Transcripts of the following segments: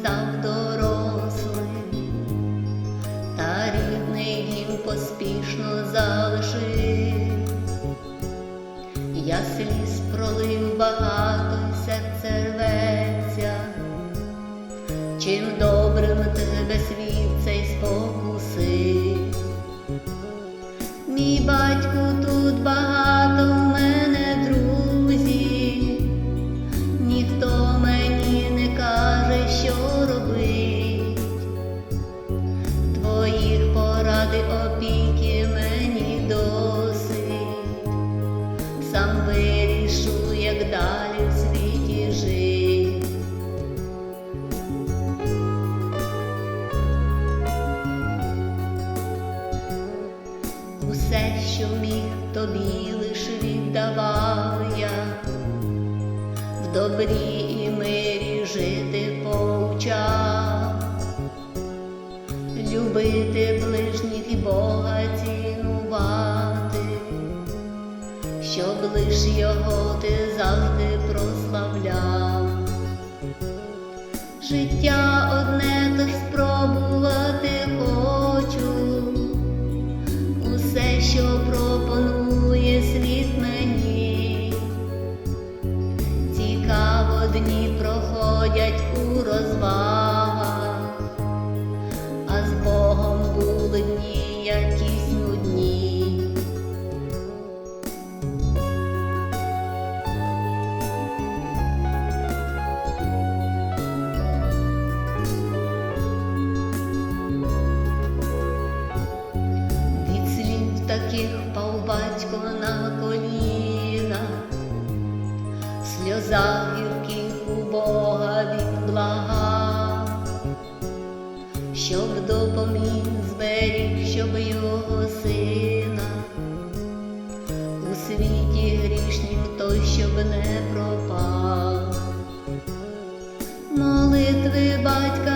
став дорослим, та рідний дім поспішно залишив, я сліз пролив багато й серце рветься, чим добрим тебе світ цей спокусив, мій батько тут багато. Усе, що міг тобі лиш віддавав я, в добрі і мирі жити повчав, любити ближніх і Бога цінувати, щоб лиш його ти завжди прославляв. Життя дні проходять у розвагах, а з Богом були дні якісь нудні. Від слів таких впав батько на коліна, в сльозах щоб допоміг зберіг, щоб його сина у світі грішнім той, щоб не пропав. Молитви батька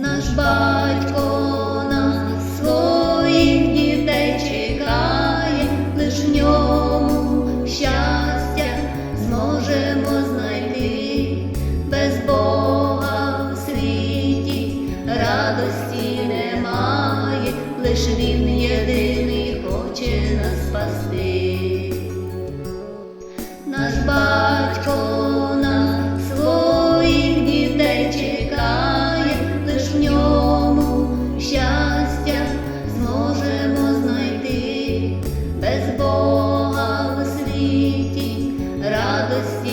Наш батько нас своїх дітей чекає, лиш в ньому щастя зможемо знайти. Без Бога в світі радості немає, лиш він єдиний. без Бога в світі радості.